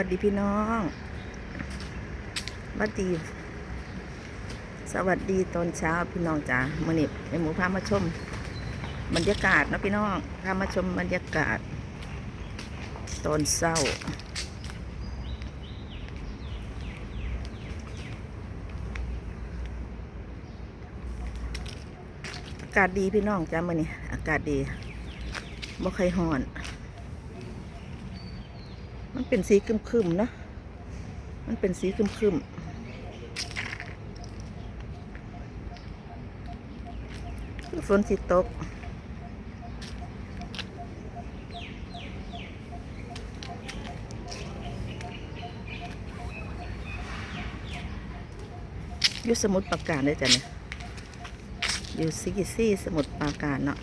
วัสดีพี่น้องสวัสดีสวัสดีตอนเช้าพี่น้องจ้ามื่อนี้แม่หมูพามาชม บรรยากาศนะพี่น้องพามาชมบรรยากาศ ตอนเศร้าอากาศดีพี่น้องจ้ามื่อนี้อากาศดีบ่ใครห่อน เป็นสีครึมๆเนะ มันเป็นสีครึมๆคือฝนสิตกอยู่สมุดปากการเลยจ้ะเนี่ยอยู่ซิกิซี่สมุดปากกาเนาะ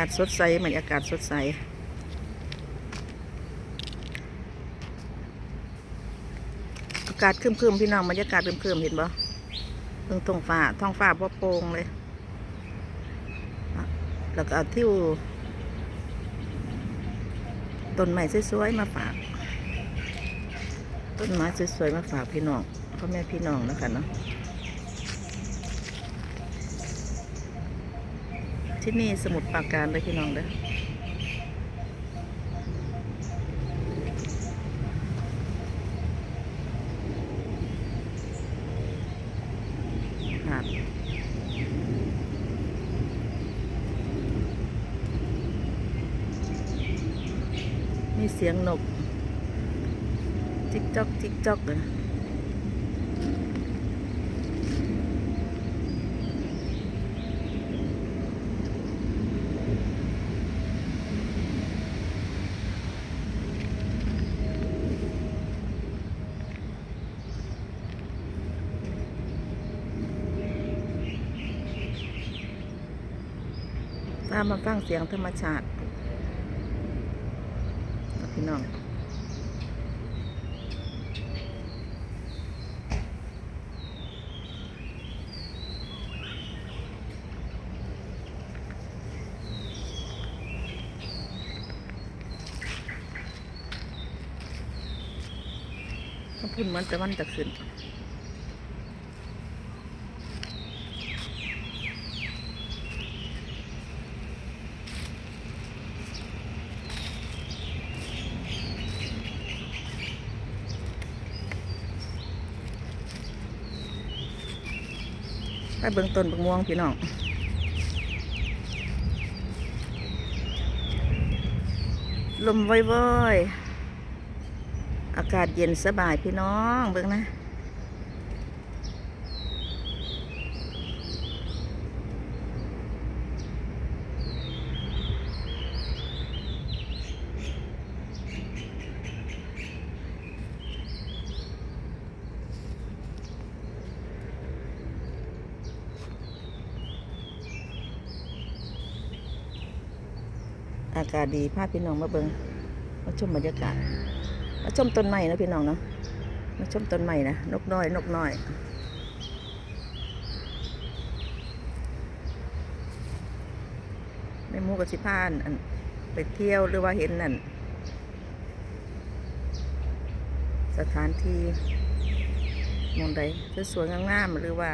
ากาศสดใสบรรยากาศสดใส อากาศครึมๆพี่น้องบรรยากาศครึมๆเห็นบ่เพิ่งท้องฟ้าท้องฟ้าพ่โปร่งเลย แล้วก็เอาทิวต้นไม้สวยๆมาฝาก ต้นไม้สวยๆมาฝากพี่น้องพ่อแม่พี่น้องนะคะเนาะ ที่นี่สมุดปราการเลยพี่น้องเด้อครับมีเสียงนก จิกจอกจิกจอกเลยามาฟังเสียงธรรมชาติพี่น้องถ้าพูดเหมือนแต่วันจะขึ้น ไปเบื้องต้นบักม่วงพี่น้องลมว่อยๆอากาศเย็นสบายพี่น้องเบื้องนะ อากาศดีพาพพี่น้องมาเบิงมาชมบรรยากาศมาชมต้นไม้นะพี่น้องเนาะมาชมต้นไม้นะนกน้อย นกน้อยในมูกับสิพานอันไปเที่ยวหรือว่าเห็นนั่นสถานที่มองใดสวยงามๆหรือว่า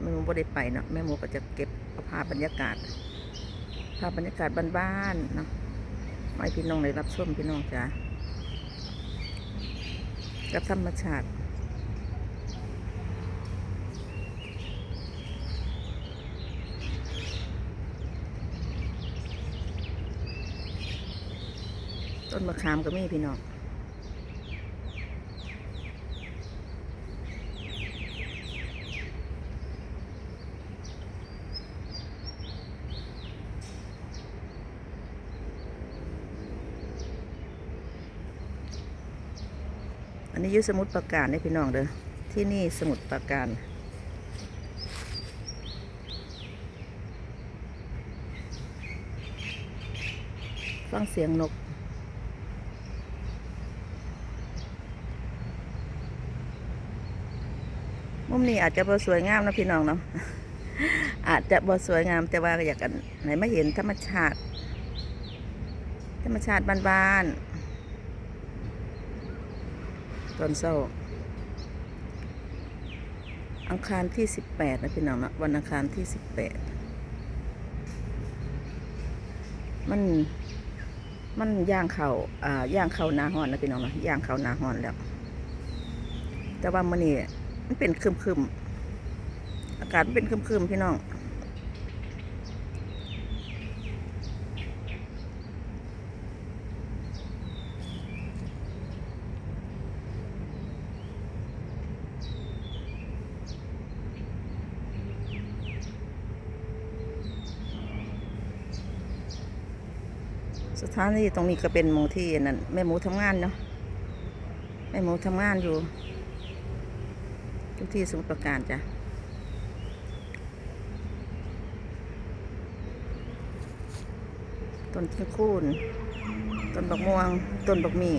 แม่มูบ่ได้ไปเนาะแม่มูก็จะเก็บเอาภาพบรรยากาศ ภาพบรรยากาศบ้านๆเนาะมาให้พี่น้องได้รับชมพี่น้องจ้ากับธรรมชาติต้นมะขามก็มีพี่น้อง อันนี้ยุสมุดประการนี่พี่น้องเด้อที่นี่สมุดประการฟังเสียงนกมุมนี้อาจจะบ่สวยงามนะพี่น้องเนาะอาจจะบ่สวยงามแต่ว่าอยากกันไหนมาเห็นธรรมชาติ ธรรมชาติบ้านๆ ตอนเช้า อังคารที่18นะพี่น้องนะวันอังคารที่18มันมันย่างเขาอ่าย่างเขานาหอนนะพี่น้องนะย่างเขานาหอนแล้ว แต่ว่ามื้อนี้มันเป็นครึมๆอากาศมันเป็นครึมๆพี่น้อง สถานีตรงนี้ก็เป็นหมูที่นั่นแม่หมูทำงานเนาะแม่หมูทำงานอยู่ทุกที่สมุทรปราการจ้ะต้นที่คูนต้นบักม่วง ต้นบักมี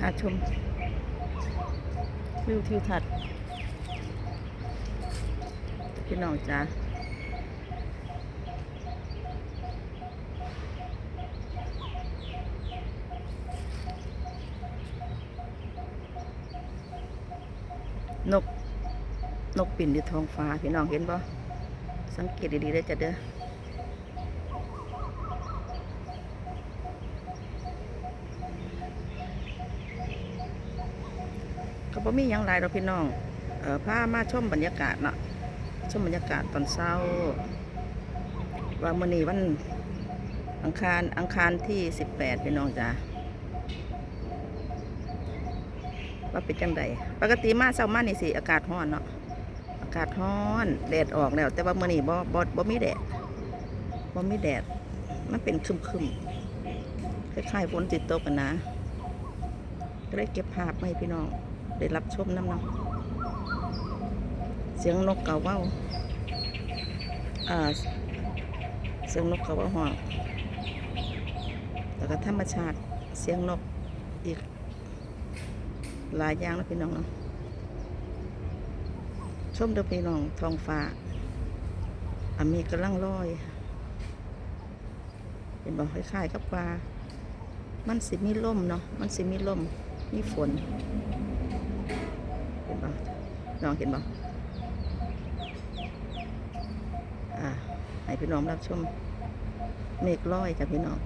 หาชมวิวทิวทัศน์พี่น้องจ้านก นกปิ่นอยู่ท้องฟ้า พี่น้องเห็นบ่สังเกตดีๆได้จ้ะเด้อ ก็บ่มียังหลายเราพี่น้องเออพามาชมบรรยากาศเนาะชมบรรยากาศตอนเช้าว่ามื้อนี้วันอังคารอังคารที่18พี่น้องจ้าว่าเป็นจังไดปกติมาเช้ามานี่สิอากาศร้อนเนาะอากาศร้อนแดดออกแล้ว แต่ว่ามื้อนี้บ่บ่บ่มีแดดบ่มีแดดมันเป็นครึมคล้ายๆฝนติดตกกันนะก็ได้เก็บภาพมาให้พี่น้อง ได้รับชมน้ำเนาะเสียงนกเกาเว้าอ่าเสียงนกเกาเว้าห้องแล้วก็ธรรมชาติเสียงนกอีกหลายอย่างนะพี่น้องเนาะชมเด้อพี่น้องทองฟ้าอามีกำลังลอย เป็นบอกคล้ายๆกับว่า มันสิมีลมเนาะมันสิมีลมมีฝน น้องเห็นบ่อ่าให้พี่น้องรับชมเมฆลอยจ้ะพี่น้อง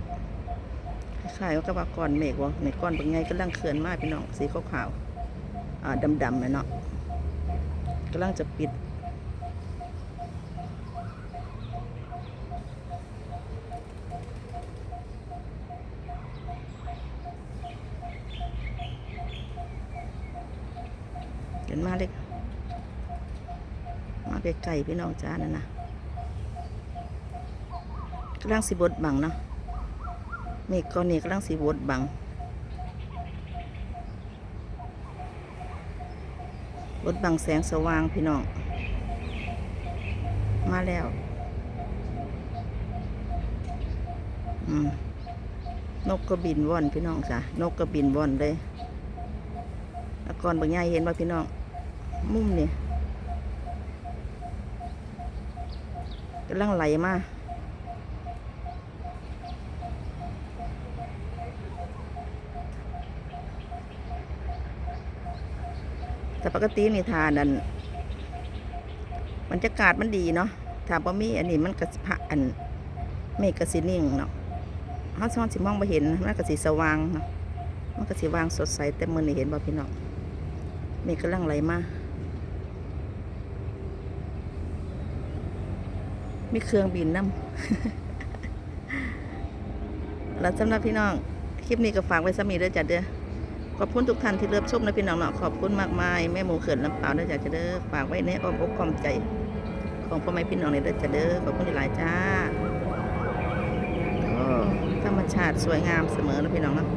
คล้ายๆว่ากับว่าก้อนเมฆวะในก้อนบางไงกำลังเคลื่อนมาพี่น้องสีขาวๆอ่าดำๆเลยเนาะกำลังจะปิดเห็นมาเล็ก ไกลๆพี่น้องจ้านั่นนะกำลังสีบดบังเนาะเมฆก้อนนี้กำลังสีบดบังบดบังแสงสว่างพี่น้อง มาแล้วอืมนกก็บินว่อนพี่น้องจ้ะนกก็บินว่อนเลยแล้วก่อนบางใหญ่เห็นว่าพี่น้อง มุมนี่ำลังไหลมาแต่ปกตินี่ทานนั่นบรรยากาศมันดีเนาะถ้าบ่มีอันนี้มันก็สิพะอันเมฆก็สินิ่งเนาะเฮาซ้อนสิมองบ่เห็นมันก็สิสว่างเนาะมันก็สิว่างสดใสแต่มือนี้เห็นบ่พี่น้องเมฆกำลังไหลมา มีเครื่องบินนำแล้วสำหรับพี่น้อง คลิปนี้ก็ฝากไว้สมีเด้อจ้ะเด้อขอบคุณทุกท่านที่เลือกชมนะพี่น้องเนาะขอบคุณมากมายแม่หมูเขื่อนลำเปล่าเด้อจ้ะเด้อฝากไว้ในอ้อมอกอ้อมใจ ของพ่อแม่พี่น้องในเด้อจ้ะเด้อขอบคุณหลายจ้าธรรมชาติสวยงามเสมอแล้วพี่น้องเนาะ